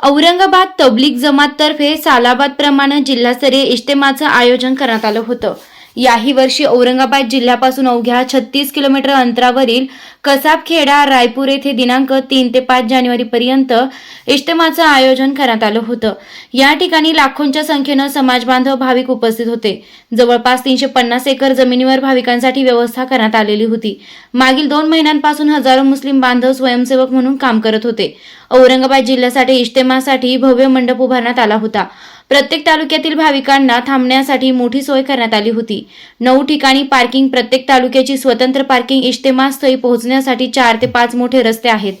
औरंगाबाद तबलीग जमात तर्फे सालाबाद प्रमाणे जिल्हास्तरीय इज्तेमाचं आयोजन करण्यात आलं होतं. याही वर्षी औरंगाबाद जिल्ह्यापासून अवघ्या छत्तीस किलोमीटर अंतरावरील कसाबखेडा रायपूर येथे दिनांक तीन ते पाच जानेवारी पर्यंत आयोजन करण्यात आलं होतं. या ठिकाणी लाखोंच्या संख्येनं समाजबांधव भाविक उपस्थित होते. जवळपास तीनशे पन्नास एकर जमिनीवर भाविकांसाठी व्यवस्था करण्यात आलेली होती. मागील दोन महिन्यांपासून हजारो मुस्लिम बांधव स्वयंसेवक म्हणून काम करत होते. औरंगाबाद जिल्ह्यासाठी इज्तेमासाठी भव्य मंडप उभारण्यात आला होता. प्रत्येक तालुक्यातील भाविकांना थांबण्यासाठी मोठी सोय करण्यात आली होती. नऊ ठिकाणी पार्किंग प्रत्येक तालुक्याची स्वतंत्र पार्किंग इज्तेमास्थळी पोहोचण्यासाठी चार ते पाच मोठे रस्ते आहेत.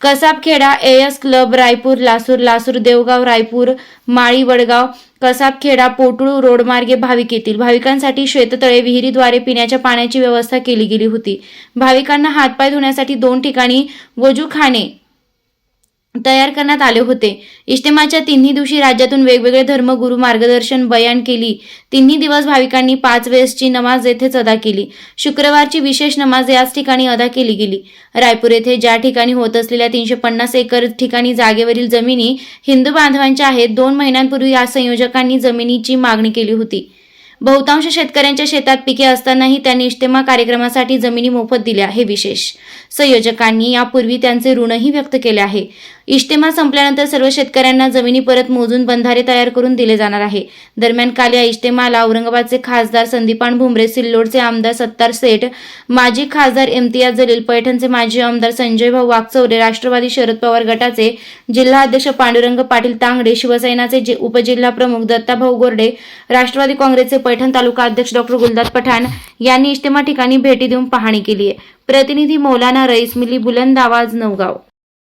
कसाबखेडा एएस क्लब रायपूर लासूर लासूर देवगाव रायपूर माळी वडगाव कसाबखेडा पोटळू रोडमार्गे भाविक येतील. भाविकांसाठी श्वेततळे विहिरीद्वारे पिण्याच्या पाण्याची व्यवस्था केली गेली होती. भाविकांना हातपाय धुण्यासाठी दोन ठिकाणी वजूखाने तयार करण्यात आले होते. इज्तेमाच्या तिन्ही दिवशी राज्यातून वेगवेगळे धर्मगुरू मार्गदर्शन बयान केली. तिन्ही दिवस भाविकांनी पाच वेळेसची नमाज येथेच अदा केली. शुक्रवारची विशेष नमाज याच ठिकाणी अदा केली गेली. रायपूर येथे ज्या ठिकाणी होत असलेल्या तीनशे पन्नास एकर ठिकाणी जागेवरील जमिनी हिंदू बांधवांच्या आहेत दोन महिन्यांपूर्वी या संयोजकांनी जमिनीची मागणी केली होती. बहुतांश शेतकऱ्यांच्या शेतात पिके असतानाही त्यांनी इज्तेमा कार्यक्रमासाठी जमिनी मोफत दिल्या हे विशेष. संयोजकांनी यापूर्वी त्यांचे ऋणही व्यक्त केले आहे. इश्तेमा संपल्यानंतर सर्व शेतकऱ्यांना जमिनी परत मोजून बंधारे तयार करून दिले जाणार आहे. दरम्यान काल या इज्तेमाला औरंगाबादचे खासदार संदीपान भुमरे सिल्लोडचे आमदार सत्तार सेठ माजी खासदार इम्तियाज जलील पैठणचे माजी आमदार संजय भाऊ वाकचौरे राष्ट्रवादी शरद पवार गटाचे जिल्हा अध्यक्ष पांडुरंग पाटील तांगडे शिवसेनाचे उपजिल्हा प्रमुख दत्ताभाऊ गोरडे राष्ट्रवादी काँग्रेसचे पैठण तालुका अध्यक्ष डॉक्टर गुलदास पठाण यांनी इश्तेमा ठिकाणी भेटी देऊन पाहणी केली आहे. प्रतिनिधी मौलाना रईस मिली बुलंद आवाज नवगाव.